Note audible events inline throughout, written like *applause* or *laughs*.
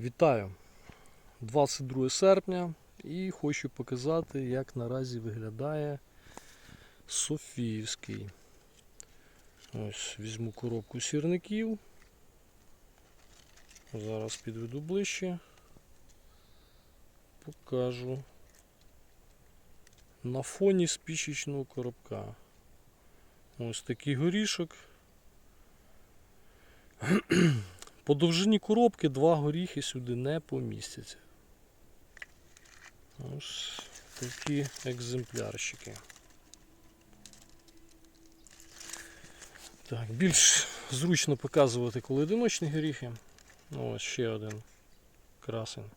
Вітаю! 22 серпня і хочу показати, як наразі виглядає Софіївський. Ось візьму коробку сірників. Зараз підведу ближче. Покажу. На фоні спічечного коробка. Ось такий горішок. *clears throat* По довжині коробки два горіхи сюди не помістяться. Ось такі екземплярчики. Так, більш зручно показувати, коли одиночні горіхи. Ну, ось ще один красень.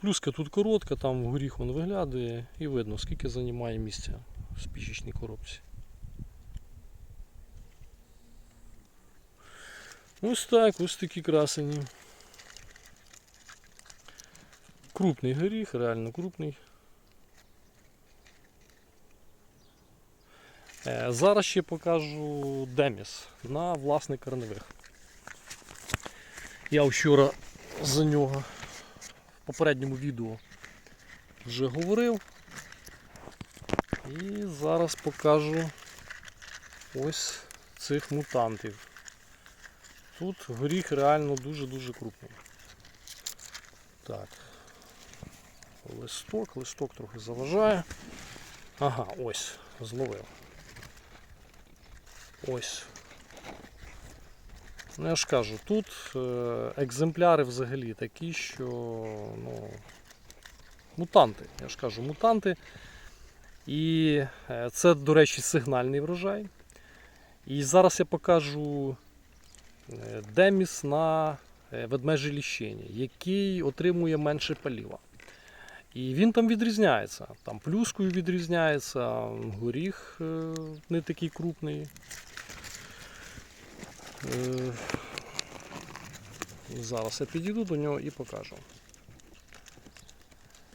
Плюска тут коротка, там горіх він виглядає і видно, скільки займає місця в спічечній коробці. Ось так, ось такі красені. Крупний горіх, реально крупний. Е, Зараз ще покажу Деміс на власних корневих. Я вчора за нього в попередньому відео вже говорив. І зараз покажу ось цих мутантів. Тут горіх реально дуже-дуже крупний. Так. Листок, листок трохи заважає. Ага, ось, зловив. Ось. Ну я ж кажу, тут е, екземпляри взагалі такі, що ну, мутанти. Я ж кажу, мутанти. І е, це, до речі, сигнальний врожай. І зараз я покажу деміс на е, ведмежій ліщині, який отримує менше паліва. І він там відрізняється. Там плюскою відрізняється, горіх е, не такий крупний. Е, Зараз я підійду до нього і покажу.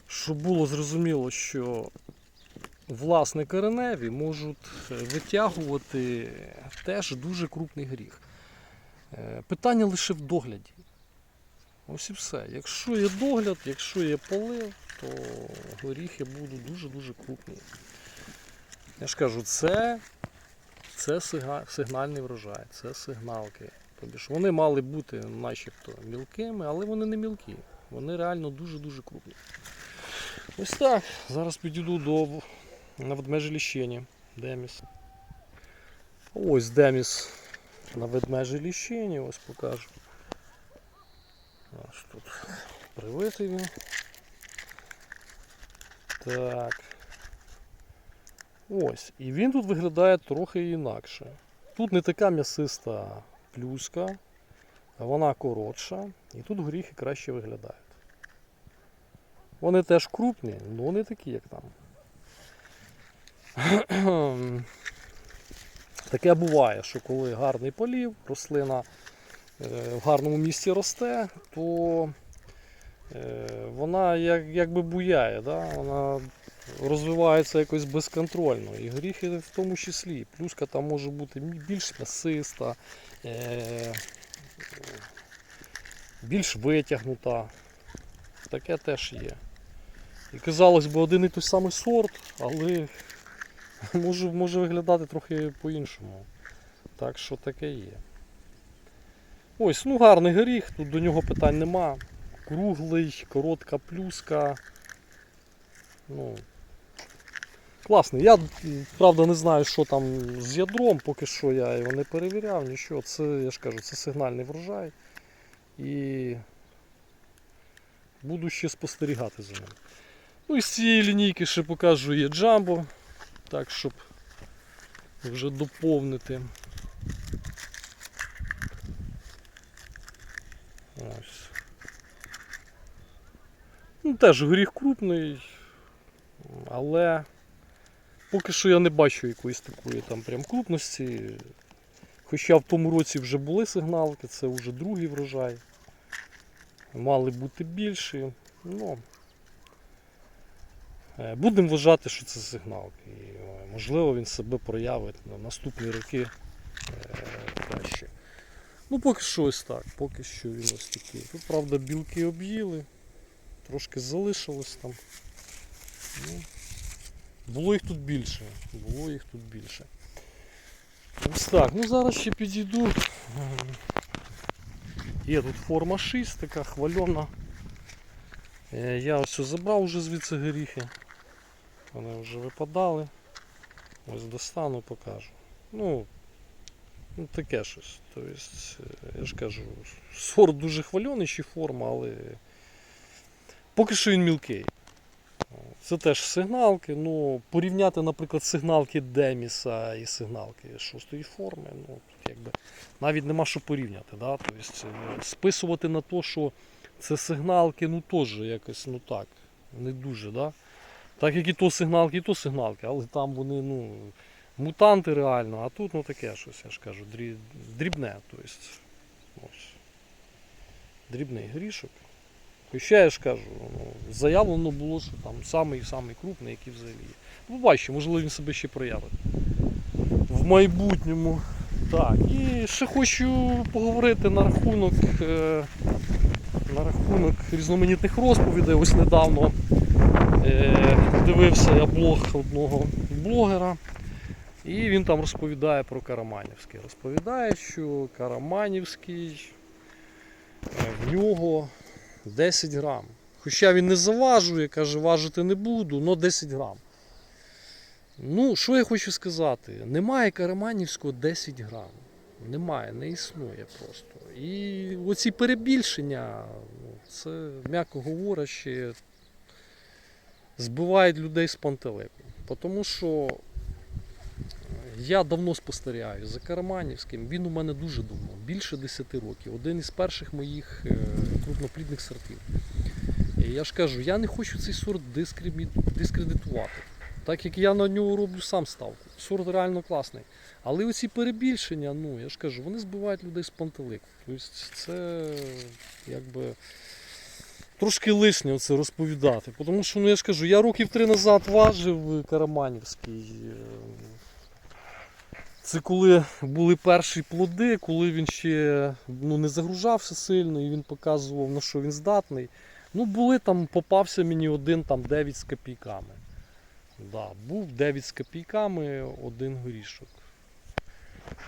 Щоб було зрозуміло, що власне кореневі можуть витягувати теж дуже крупний горіх. Е, Питання лише в догляді. Ось і все. Якщо є догляд, якщо є полив, то горіхи будуть дуже-дуже крупні. Я ж кажу, це, це сигнальний врожай, це сигналки. Тобто ж вони мали бути начебто мілкими, але вони не мілкі. Вони реально дуже-дуже крупні. Ось так. Зараз підійду до на ведмежі ліщині. Деміс. Ось Деміс на ведмежій ліщині, ось покажу. Ось тут привитий він. Так. Ось. І він тут виглядає трохи інакше. Тут не така м'ясиста плюска, вона коротша. І тут горіхи краще виглядають. Вони теж крупні, але не такі, як там. *clears throat* Таке буває, що коли гарний полів, рослина е, в гарному місці росте, то е, вона як, якби буяє, да? вона розвивається якось безконтрольно. І горіхи в тому числі. Плюска там може бути більш м'ясиста, е, більш витягнута. Таке теж є. І казалось би, один і той самий сорт, але *laughs* може, може виглядати трохи по-іншому. Так що таке є. Ось, ну гарний горіх, тут до нього питань нема. Круглий, коротка плюска. Ну, класний. Я, правда, не знаю, що там з ядром, поки що я його не перевіряв, нічого. Це, я ж кажу, це сигнальний врожай. І буду ще спостерігати за ним. Ну і з цієї лінійки ще покажу є джамбо. Так, щоб вже доповнити. Ось. Ну, теж горіх крупний, але поки що я не бачу якоїсь такої там прям крупності. Хоча в тому році вже були сигналки, це вже другий врожай. Мали бути більші. Ну, е, будемо вважати, що це сигналки. Можливо, він себе проявить на наступні роки е, краще. Ну, поки що ось так, поки що він ось такий. Тут, правда, білки об'їли, трошки залишилось там. Ну, було їх тут більше. Було їх тут більше. Ось так, ну зараз ще підійду. Є тут форма 6, така хвальона. Е, Я ось забрав вже звідси горіхи. Вони вже випадали. Ось достану, покажу. Ну, ну таке щось. Тобто, я ж кажу, сорт дуже хвальоний, ще форма, але поки що він мілкий. Це теж сигналки. Ну, порівняти, наприклад, сигналки Деміса і сигналки шостої форми, ну, якби навіть нема що порівняти. Да? Тобто, списувати на те, що це сигналки, ну теж якось, ну так, не дуже. Да? Так як і то сигналки, і то сигналки, але там вони, ну, мутанти реально, а тут ну таке щось, я ж кажу, дрібне. Тобто, ось. Дрібний грішок. Хоча я ж кажу, ну, заявлено було, що там самий самий крупний, який взагалі є. Ну, бачите, можливо, він себе ще проявить. В майбутньому. Так, і ще хочу поговорити на рахунок, е, на рахунок різноманітних розповідей. Ось недавно дивився я блог одного блогера. І він там розповідає про Караманівський. Розповідає, що Караманівський е, в нього 10 грам. Хоча він не заважує, каже, важити не буду, але 10 грам. Ну, що я хочу сказати? Немає Караманівського 10 грам. Немає, не існує просто. І оці перебільшення, ну, це, м'яко говорячи, збивають людей з пантелику. Тому що я давно спостерігаю за Караманівським. Він у мене дуже давно, більше 10 років. Один із перших моїх е, крупноплідних сортів. І я ж кажу, я не хочу цей сорт дискредитувати. Так як я на нього роблю сам ставку. Сорт реально класний. Але оці перебільшення, ну я ж кажу, вони збивають людей з пантелику. Тобто це якби трошки лишнє це розповідати. Тому що, ну я ж кажу, я років три назад важив Караманівський. е, Це коли були перші плоди, коли він ще ну, не загружався сильно і він показував, на що він здатний. Ну, були там, попався мені один там 9 з копійками. Да, був 9 з копійками, один горішок.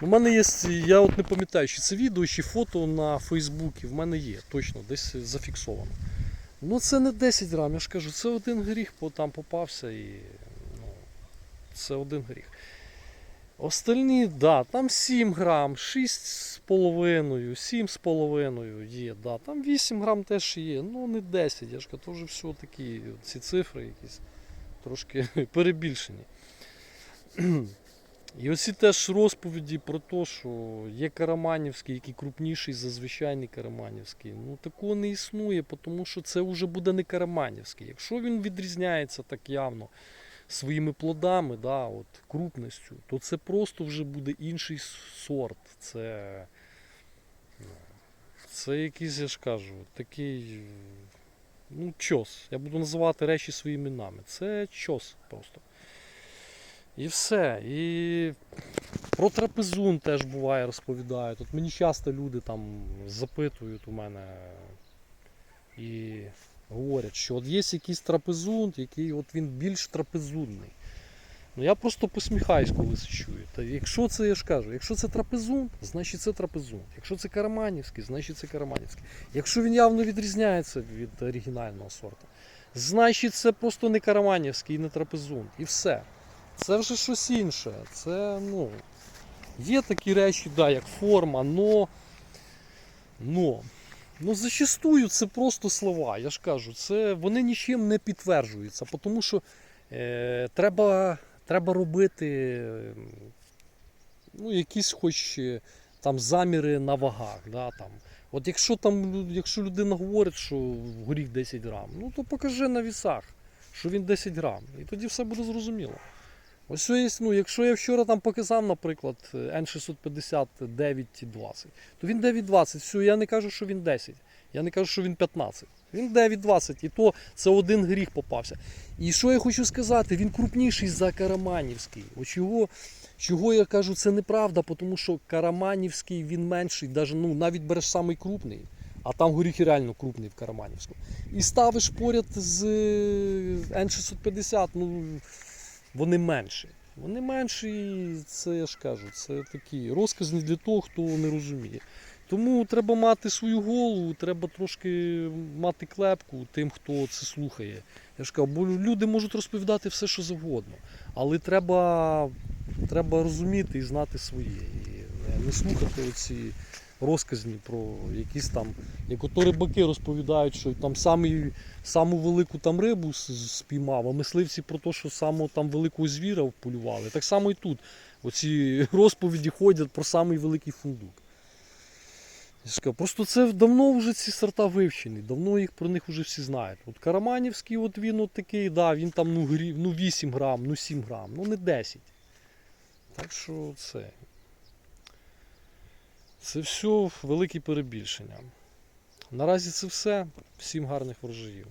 У мене є, я от не пам'ятаю, чи це відео, чи фото на Фейсбуці. В мене є, точно, десь зафіксовано. Ну це не 10 грам, я ж кажу, це один гріх, бо там попався і ну, це один гріх. Остальні, да, там 7 грам, 6,5, 7,5 є, да, там 8 грам теж є, ну не 10, я ж кажу, вже все такі ці цифри якісь трошки *laughs* перебільшені. І оці теж розповіді про те, що є Караманівський, який крупніший за звичайний Караманівський. Ну такого не існує, тому що це вже буде не Караманівський. Якщо він відрізняється так явно своїми плодами, да, от, крупністю, то це просто вже буде інший сорт. Це, це якийсь, я ж кажу, такий ну, чос. Я буду називати речі своїми іменами. Це чос просто. І все. І про трапезун теж буває, розповідають. От мені часто люди там запитують у мене і говорять, що от є якийсь трапезун, який от він більш трапезунний. Ну я просто посміхаюсь, коли це чую. Та якщо це, я ж кажу, якщо це трапезун, значить це трапезун. Якщо це караманівський, значить це караманівський. Якщо він явно відрізняється від оригінального сорту, значить це просто не караманівський і не трапезун. І все. Це вже щось інше. Це, ну, є такі речі, да, як форма, но, но, ну, зачастую це просто слова. Я ж кажу, це, вони нічим не підтверджуються, тому що е, треба, треба робити ну, якісь хоч е, там заміри на вагах. Да, там. От якщо там, якщо людина говорить, що горіх 10 грам, ну то покажи на вісах, що він 10 грам. І тоді все буде зрозуміло. Ось що є, ну, якщо я вчора там показав, наприклад, N650 9,20, то він 9,20. Все, я не кажу, що він 10. Я не кажу, що він 15. Він 9,20, і то це один гріх попався. І що я хочу сказати, він крупніший за Караманівський. От чого, Чого я кажу, це неправда, тому що Караманівський він менший, навіть, ну, навіть береш самий крупний, а там горіхи реально крупний в Караманівському. І ставиш поряд з е, N650, ну вони менші. Вони менші, це я ж кажу, це такі розказні для того, хто не розуміє. Тому треба мати свою голову, треба трошки мати клепку тим, хто це слухає. Я ж кажу, бо люди можуть розповідати все, що завгодно. Але треба, треба розуміти і знати своє. І не слухати оці розказні про якісь там, як ото рибаки розповідають, що там самий, саму велику там рибу спіймав, а мисливці про те, що самого там великого звіра вполювали. Так само і тут. Оці *laughs* розповіді ходять про самий великий фундук. Просто це давно вже ці сорта вивчені, давно їх про них вже всі знають. От Караманівський, от він от такий, да, він там ну, грі, ну 8 грам, ну 7 грам, ну не 10. Так що це. Це все велике перебільшення. Наразі це все. Всім гарних врожаїв.